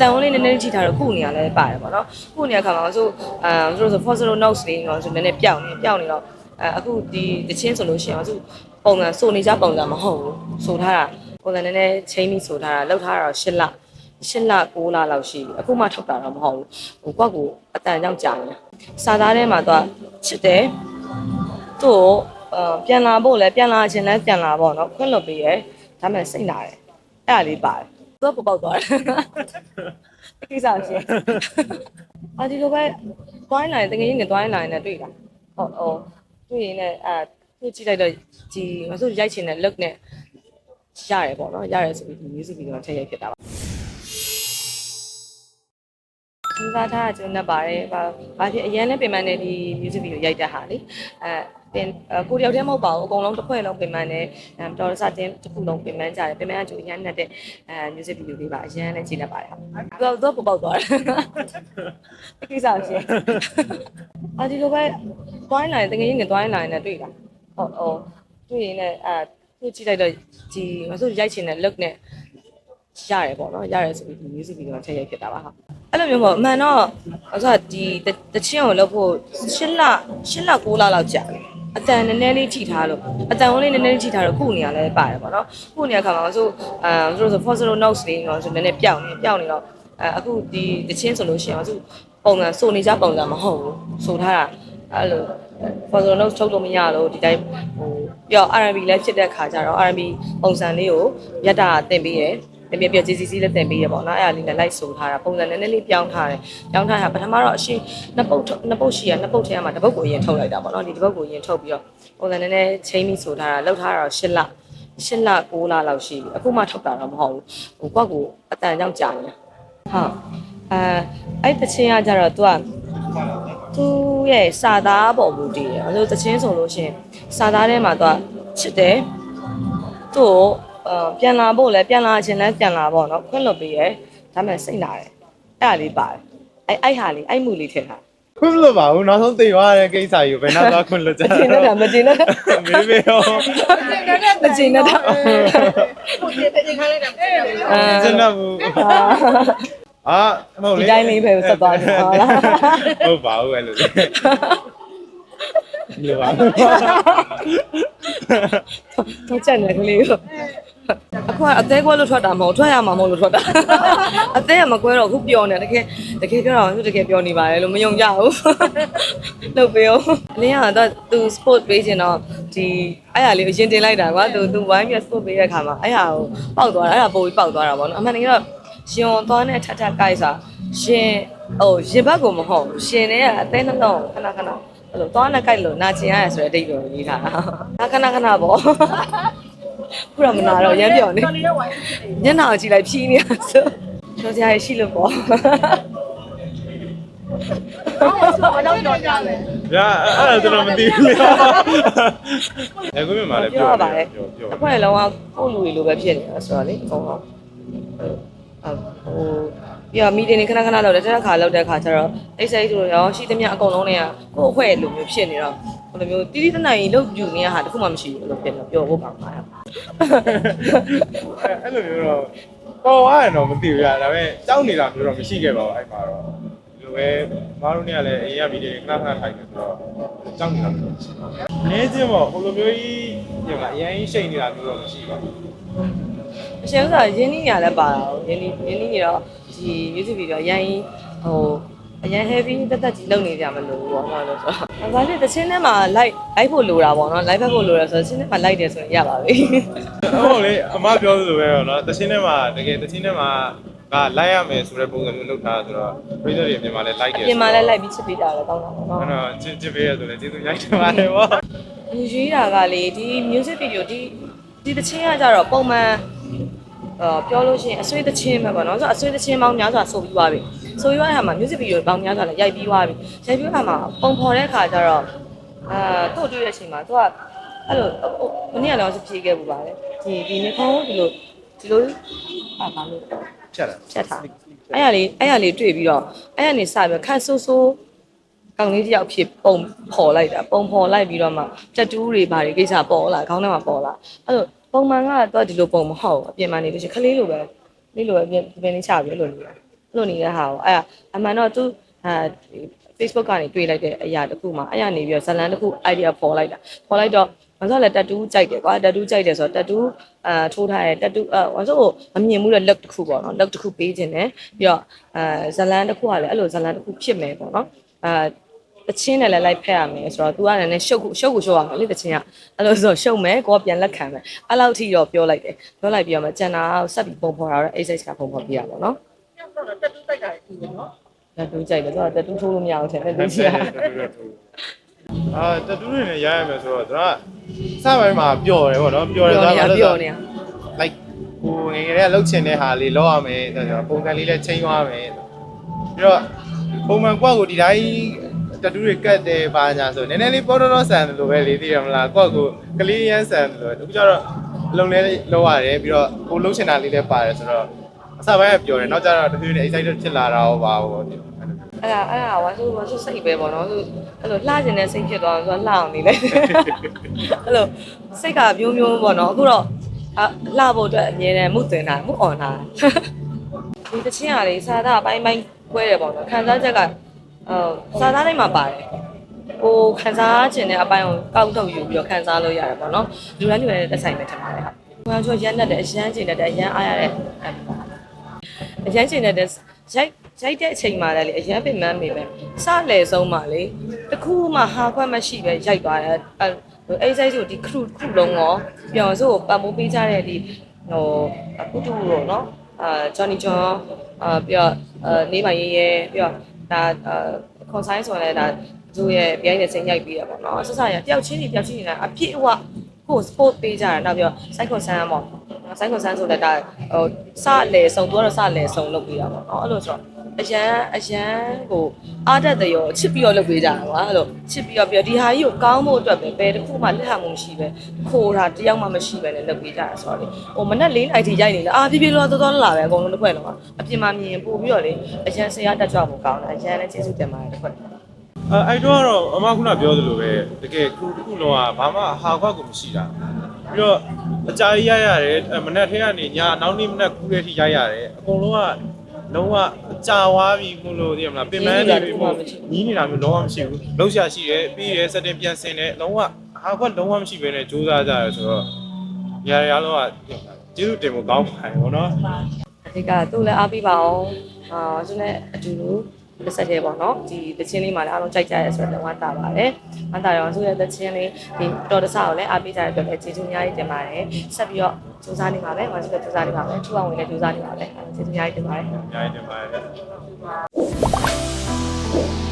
တန်ဝန်းလေးနည်းနည်းထိထားတော့ခုနေရလဲပါတယ်ပေါ့နော်ခုနေရခါမှာဆိုအဲဆိုဆို Fossil Notes လေးတော့ဆိုနည်းနည်းပျောက်နေပျောက်နေတော့အဲအခုဒီတချင်းဆိုလို့ရှိရင်ဆိုပုံစံစိုးနေကြပုံစံမဟုတ်ဘူးဆိုထားတာပုံစံနည်းနည်းချိန်ပြီးဆိုထားတာလောက်ထားတာတော့၈လ၈လ9လလောက်ရှိပြီအခုမှထုတ်တာတော့မဟုတ်ဘူးဟိုကွက်ကိုအတန်ကြောင့်ကြာနေစာသားထဲမှာတော့ချစ်တယ်သူ့ကိုအပြန်လာဖို့လဲပြန်လာခြင်းလဲပြန်လာပေါ့နော်ခွင့်လွတ်ပေးရဲဒါမှစိတ်နာတယ်အဲ့ဒါလေးပါတယ် သူကပေါက်သွားတယ်ကိစ္စရှိအာဒီလိုပဲတွိုင်းလာရင်တကယ်ကြီးနေတွိုင်းလာရင်လည်းတွေ့တာဟုတ်ဟုတ်တွေ့ရင်လည်းအဲတွေ့ကြည့်လိုက်တော့ဒီမဆိုရိုက်ချင်တဲ့ look နဲ့ရတယ်ပေါ့နော်ရတယ်ဆိုပြီးဒီ music video ထည့်ရိုက်ဖြစ်တာပါစဉ်းစားထားတာကျွန်တော်ပါတယ်။ဘာဘာဖြစ်အရန်နဲ့ပြင်ပန်းတဲ့ဒီ music video ရိုက်တဲ့ဟာလေ။အဲ တင်ကိုတယောက်တည်းမဟုတ်ပါဘူးအကုန်လုံးတစ်ဖွဲ့လုံးပြင်ပန်းတယ်။အဲတော်ရစတင်တစ်ခုလုံးပြင်ပန်းကြတယ်။ပြင်ပန်းအကျိုးအရန်နဲ့တဲ့အဲ music video လေးပါအရန်နဲ့ကြည့်နေပါတယ်။သူတော့ပပေါက်သွားတယ်။အကိစ္စရှိ။အာဒီလိုပဲတွိုင်းလာရင်တကယ်ကြီးနေတွိုင်းလာရင်လည်းတွေ့တာ။ဟုတ်ဟုတ်တွေ့ရင်လည်းအဲတွေ့ကြည့်လိုက်တော့ဒီမဆိုရိုက်ချင်တဲ့ look နဲ့ရတယ်ပေါ့နော်ရတယ်ဆိုပြီးဒီ music video ထည့်ရိုက်ဖြစ်တာပါဟာအဲ့လိုမျိုးပေါ့အမှန်တော့အဲ့ဆိုဒီတချင်းကိုလုပ်ဖို့၈လ၈လ9လလောက်ကြာတယ် အတန်နည်းနည်းလေးထိထားလို့အတန်ဝင်လေးနည်းနည်းလေးထိထားတော့ခုနေရလဲပါတယ်ပေါ့နော်ခုနေရခါမှာဆိုအဲဆိုဆို Fossil Notes လေးတော့ဆိုနည်းနည်းပျောက်နေပျောက်နေတော့အဲအခုဒီတချင်းဆိုလို့ရှိရင်ဆိုပုံစံစိုးနေကြပုံစံမဟုတ်ဘူးဆိုထားတာအဲ့လို Fossil Notes ထုတ်လို့မရလို့ဒီတိုင်းဟိုပြော R&B လည်းဖြစ်တဲ့ခါကျတော့ R&B ပုံစံလေးကိုရက်တာတင်ပေးတယ် တပြပြ JCC လည်းတင်ပေးရပေါ့နော်အဲ့ဒါလေးလည်းလိုက်ဆိုထားတာပုံစံနည်းနည်းလေးပြောင်းထားတယ်ပြောင်းထားတာပထမတော့အရှိနှစ်ပုတ်နှစ်ပုတ်ရှိရနှစ်ပုတ်ထဲမှာတစ်ပုတ်ကိုအရင်ထုတ်လိုက်တာပေါ့နော်ဒီတစ်ပုတ်ကိုအရင်ထုတ်ပြီးတော့ပုံစံနည်းနည်းချိန်ပြီးဆိုထားတာလောက်ထားတာတော့၈လ၈လ9လလောက်ရှိပြီအခုမှထုတ်တာတော့မဟုတ်ဘူးဟိုကွက်ကိုအတန်ကြောင့်ကြာနေဟုတ်အဲအဲ့တချင်းကကြတော့ तू ကသူ့ရဲ့စာသားပေါ်မူတည်တယ်အဲလိုတချင်းဆိုလို့ရှိရင်စာသားထဲမှာ तू ကချစ်တယ်သူ့ကိုအ ပြန်လာဖို့လဲပြန်လာခြင်းလဲပြန်လာပေါ့နော်ခွင့်လွတ်ပေးရဲဒါမှစိတ်နာတယ်အဲ့ဒါလေးပါတယ်အဲ့အဲ့ဟာလေးအဲ့မှုလေးထင်တာခွင့်မလို့ပါဘူးနောက်ဆုံးသိသွားတဲ့ကိစ္စကြီးကိုဘယ်နောက်သွားခွင့်လွတ်ကြမကျင်နဲ့တာမကျင်နဲ့တာမေးမေးရောမကျင်နဲ့တာကိုတည်းတည်းခိုင်းလိုက်တာအာစနေဘူးအာမဟုတ်လေဒီတိုင်းလေးပဲဆက်သွားတယ်ဟုတ်လားဟုတ်ပါဘူးအဲ့လိုလေဒီပါတော့ချက်နေကလေးကို အခုကအသေးကွဲလို့ထွက်တာမဟုတ်ထွက်ရမှာမဟုတ်လို့ထွက်တာအသေးကမကွဲတော့အခုပျော်နေတကယ်တကယ်ပြောတော့သူတကယ်ပျော်နေပါတယ်လို့မယုံကြဘူးလုပ်ပေးအောင်အလင်းကတော့သူ sport ပေးချင်တော့ဒီအဲ့ဟာလေးကိုရင်တင်လိုက်တာကွာသူသူဝိုင်းပြီး sport ပေးတဲ့အခါမှာအဲ့ဟာကိုပေါက်သွားတာအဲ့ဒါပိုပြီးပေါက်သွားတာပေါ့နော်အမှန်တကယ်တော့ရှင်သွားနဲ့ထထကိုက်စားရှင်ဟိုရင်ဘက်ကိုမဟုတ်ဘူးရှင်နဲ့ကအသေးနှလုံးခဏခဏအဲ့လိုသွားနဲ့ကိုက်လို့နာကျင်ရတယ်ဆိုတဲ့အတိတ်ကိုရေးထားတာခဏခဏပေါ့ ခုတော့မနာတော့ရမ်းပြော်နေတော်လေးတော့ဝိုင်းညနာကိုကြည့်လိုက်ဖြီးနေရဆိုပြောစရာရှိလို့ပေါ့တော့တော့တော့ကြတယ်ညာအဲ့ဒါကျွန်တော်မသိဘူးလေအခုမြင်ပါလေပြောပြောရပါတယ်ပြောပြောအခွင့်အလုံးကကိုယ့်လူတွေလိုပဲဖြစ်နေတာဆိုတော့လေအကုန်လုံးဟိုပြီးတော့မီတင်နေခဏခဏလောက်တယ်တစ်ခါလောက်တဲ့ခါကျတော့အိတ်စိတ်ဆိုရောရှိသမျှအကုန်လုံးတွေကကိုယ့်အခွင့်လိုမျိုးဖြစ်နေတော့ဘယ်လိုမျိုးတီးတီးတနိုင်လုတ်ယူနေရတာတခုမှမရှိဘူးလို့ဖြစ်နေပြောဖို့ပါမှာ အဲ့လိုမျိုးတော့ပေါ်ရတယ်တော့မသိဘူးရဒါပေမဲ့ကြောက်နေတာမျိုးတော့မရှိခဲ့ပါဘူးအဲ့မှာတော့ဒီလိုပဲမအားလို့နေရလဲအိမ်ရဗီဒီယိုခဏခဏထိုင်နေဆိုတော့ကြောက်နေတာမျိုးမရှိပါဘူးနည်းချင်းပေါ့ဟိုလိုမျိုးကြီးညမှာအရင်ရှိန်နေတာမျိုးတော့မရှိပါဘူးအရှင်ဥစားရင်းနှီးရလဲပါတာကိုရင်းနှီးရင်းနှီးနေတော့ဒီ music video ရိုင်းဟို အရင် heavy တက်တက်ကြီးလုပ်နေကြမလို့ပေါ့ဟုတ်လို့ဆိုတော့ဒါလည်းတစ်ချင်းထဲမှာ live live ဖို့လိုတာပေါ့နော် live ဖက်ဖို့လိုတယ်ဆိုတော့တစ်ချင်းထဲမှာ live တယ်ဆိုရင်ရပါပြီ။ဟုတ်လေအမပြောသလိုပဲတော့နော်တချင်းထဲမှာတကယ်တချင်းထဲမှာကလိုက်ရမယ်ဆိုတဲ့ပုံစံမျိုးလုပ်ထားဆိုတော့ပြည်သူတွေမြန်မာလည်းလိုက်တယ်ပြင်မှာလည်း live ပြီးချစ်ပေးတာလည်းကောင်းတာပေါ့နော်အဲ့တော့ချစ်ချစ်ပေးရဆိုလည်းကျေးဇူးရိုက်တယ်ပါတယ်ဗောလူရွေးတာကလေဒီ music video ဒီဒီတစ်ချင်းကကြတော့ပုံမှန်အော်ပြောလို့ရှိရင်အဆွေးတစ်ချင်းပဲပေါ့နော်ဆိုတော့အဆွေးတစ်ချင်းပေါင်းများစွာဆိုပြီးသွားပြီ ဆိုပြီးသွားတဲ့အခါမှာ music video ပေါင်းများစွာလည်းရိုက်ပြီးသွားပြီရိုက်ပြီးသွားမှာပုံဖော်တဲ့အခါကျတော့အာတို့တွေ့တဲ့အချိန်မှာသူကအဲ့လိုဟိုမနေ့ကတော့ဖြေခဲ့ပူပါလေဒီဒီနေခေါင်းဒီလိုဒီလိုအာဘာလို့ဖြတ်တာဖြတ်ထားအဲ့ရလေးအဲ့ရလေးတွေ့ပြီးတော့အဲ့ရနေစပြီးခန့်ဆိုးဆိုးကောင်လေးတယောက်ဖြစ်ပုံဖော်လိုက်တာပုံဖော်လိုက်ပြီးတော့မှတက်တူးတွေဘာတွေကိစ္စပေါ်လာခေါင်းထဲမှာပေါ်လာအဲ့လိုပုံမှန်ကတော့ဒီလိုပုံမဟုတ်ဘူးအပြင်မှာနေလို့ရှိရင်ခလေးလိုပဲလေးလိုပဲပြင်ပြင်လေးချပြီးအဲ့လိုနေတာ အဲ့လိုနေတဲ့ဟာကိုအဲ့ဒါအမှန်တော့သူအာ Facebook ကနေတွေ့လိုက်တဲ့အရာတစ်ခုမှာအဲ့ရနေပြီးတော့ဇလန်တစ်ခု idea ပေါ်လိုက်တာပေါ်လိုက်တော့မဆိုလည်းတက်တူးကြိုက်တယ်ကွာတက်တူးကြိုက်တယ်ဆိုတော့တက်တူးအာထိုးထားတယ်တက်တူးအာဝါဆိုမမြင်ဘူးတဲ့ look တစ်ခုပေါ့နော် look တစ်ခုပေးခြင်းတယ်ပြီးတော့အာဇလန်တစ်ခုကလည်းအဲ့လိုဇလန်တစ်ခုဖြစ်မယ်ပေါ့နော်အာတချင်းနဲ့လည်းလိုက်ဖက်ရမယ်ဆိုတော့ तू ကလည်းရှုပ်ခုရှုပ်ခုရှုပ်ရမယ်လေတချင်းကအဲ့လိုဆိုရှုပ်မယ်ကိုကပြန်လက်ခံမယ်အဲ့လောက်ထိတော့ပြောလိုက်တယ်ပြောလိုက်ပြီးတော့မှကျန်တာကိုဆက်ပြီးပုံဖော်တာတော့ A6 ကပုံဖော်ပြရပါတော့ နော်တက်တူးတိုက်တာကြီးနော်တက်တူးကြိုက်တယ်ဆိုတော့တက်တူးထိုးလို့မရအောင်ထင်တယ်လူကြီးကအာတတူးတွေနဲ့ရရမယ်ဆိုတော့ကျွန်တော်ကစပိုင်းမှာပျော်တယ်ပေါ့နော်ပျော်တယ်ပြောဆိုနေရတော့ပြောနေရ like ကိုငယ်ငယ်လေးကလှုပ်ချင်တဲ့ဟာလေးလောက်ရမယ်ဆိုတော့ပုံစံလေးလည်းချိန်သွားမယ်ပြီးတော့ပုံမှန်ကွက်ကိုဒီတိုင်းတတူးတွေကတ်တယ်ပါညာဆိုနည်းနည်းလေးပေါ်တော့ဆန်တယ်လို့ပဲလေသိရမလားကွက်ကိုကလေးရမ်းဆန်တယ်လို့အခုကျတော့အလုံးလေးလောက်ရတယ်ပြီးတော့ကိုလှုပ်ချင်တာလေးလည်းပါတယ်ဆိုတော့ အစပိုင်းကပျော်တယ်နောက်ကျတော့တဖြည်းဖြည်း excited ဖြစ်လာတာရောပါဘောဒီအဲ့ဒါအဲ့ဒါဝါဆိုဝါဆိုစိတ်ပဲပေါ့နော်သူအဲ့လိုလှကျင်တဲ့စိတ်ဖြစ်သွားတော့လှအောင်နေလိုက်အဲ့လိုစိတ်ကမျိုးမျိုးပေါ့နော်အခုတော့အလှဖို့အတွက်အမြဲတမ်းမှုတင်တာမှုអော်တာဒီတချင်းကလေစာသားအပိုင်းပိုင်းကွဲတယ်ပေါ့နော်ခံစားချက်ကဟိုစာသားတိုင်းမှာပါတယ်ကိုခံစားခြင်းတဲ့အပိုင်းကိုကောက်ထုတ်ယူပြီးတော့ခံစားလို့ရတယ်ပေါ့နော်လူတိုင်းလူတိုင်းနဲ့သက်ဆိုင်မယ်ထင်ပါတယ်ဟာကိုယ်ကရမ်းတတ်တယ်အရမ်းကျင်တတ်တယ်အရမ်းအားရတဲ့ အရမ်းကျင်တတ်တဲ့ရိုက်ရိုက်တဲ့အချိန်မှာလည်းလေအရန်ပင်ပန်းမိပဲစလေဆုံးမှာလေတခုမှဟာခွက်မရှိပဲရိုက်သွားတယ်အဲအဲ့ဆိုင်ဆိုဒီခရုခုလုံးရောပြောင်ဆိုပတ်မိုးပေးကြတဲ့ဒီဟိုအခုတူရောနော်အာဂျွန်နီဂျွန်အာပြီးတော့အာနေပါရေးရဲပြီးတော့ဒါအာခွန်ဆိုင်ဆိုရင်လည်းဒါသူ့ရဲ့ပြိုင်တဲ့စိန်ရိုက်ပြီးတယ်ပေါ့နော်ဆက်ဆက်ရတယောက်ချင်းစီတယောက်ချင်းစီကအပြည့်အဝကို sport ပေးကြတယ်နောက်ပြီးတော့ cycle ဆန်းပေါ့ ဆိုင်ခွန်ဆန်းဆိုလည်းဒါဟိုစလေဆုံးသူကတော့စလေဆုံးလုပ်ပေးတာပေါ့နော်အဲ့လိုဆိုတော့အရန်အရန်ကိုအားတက်တယ်ရောချစ်ပြီးတော့လုပ်ပေးကြတာကွာအဲ့လိုချစ်ပြီးတော့ပြီးတော့ဒီဟာကြီးကိုကောင်းဖို့အတွက်ပဲဘယ်တစ်ခုမှလက်ဟမှုမရှိပဲခိုးတာတယောက်မှမရှိပဲနဲ့လုပ်ပေးကြတာဆိုတော့လေဟိုမနဲ့၄နိုင်ထိရိုက်နေလားအာပြပြလောတော်တော်လာပဲအကုန်လုံးတစ်ခွက်လုံးအပြင်မှာမြင်ပို့ပြီးတော့လေအရန်ဆရာတက်ကြွဖို့ကောင်းတယ်အရန်လည်းကျေးဇူးတင်ပါတယ်တစ်ခွက်အဲအဲ့တော့ကတော့အမခုနပြောသလိုပဲတကယ်ခုတစ်ခုလုံးကဘာမှဟာခွက်ကိုမရှိတာ ပြီးတော့အကြာကြီးရရတယ်အဲမနက်ထဲကနေညနောက်နေ့မနက်ကူးတဲ့အထိရရတယ်အကုန်လုံးကလုံးဝကြာသွားပြီမို့လို့သိရမလားပင်ပန်းနေပြီမို့ညီးနေတာမျိုးလုံးဝမရှိဘူးလုံးရှာရှိတယ်ပြီးရဲစက်တင်ပြန်ဆင်တယ်လုံးဝဟာခွက်လုံးဝမရှိဘဲနဲ့စူးစမ်းကြရဆိုတော့နေရာရလုံးကကျေးဇူးတင်ဖို့ကောင်းပါတယ်ဘောနော်အဓိကသူ့လည်းအားပေးပါအောင်အာသူနဲ့အတူတူ လက်ဆက်သေးပေါ့နော်ဒီသချင်းလေးမှာလည်းအားလုံးကြိုက်ကြရဲဆိုတော့ဝမ်းသာပါတယ်ဝမ်းသာရောသူ့ရဲ့သချင်းလေးဒီတော်တဆကိုလည်းအားပေးကြတဲ့အတွက်လည်းကျေးဇူးအများကြီးတင်ပါတယ်ဆက်ပြီးတော့စူးစမ်းနေပါမယ်ဝမ်းစုလည်းစူးစမ်းနေပါမယ်ထူအောင်ဝင်လည်းစူးစမ်းနေပါမယ်ကျေးဇူးအများကြီးတင်ပါတယ်အများကြီးတင်ပါတယ်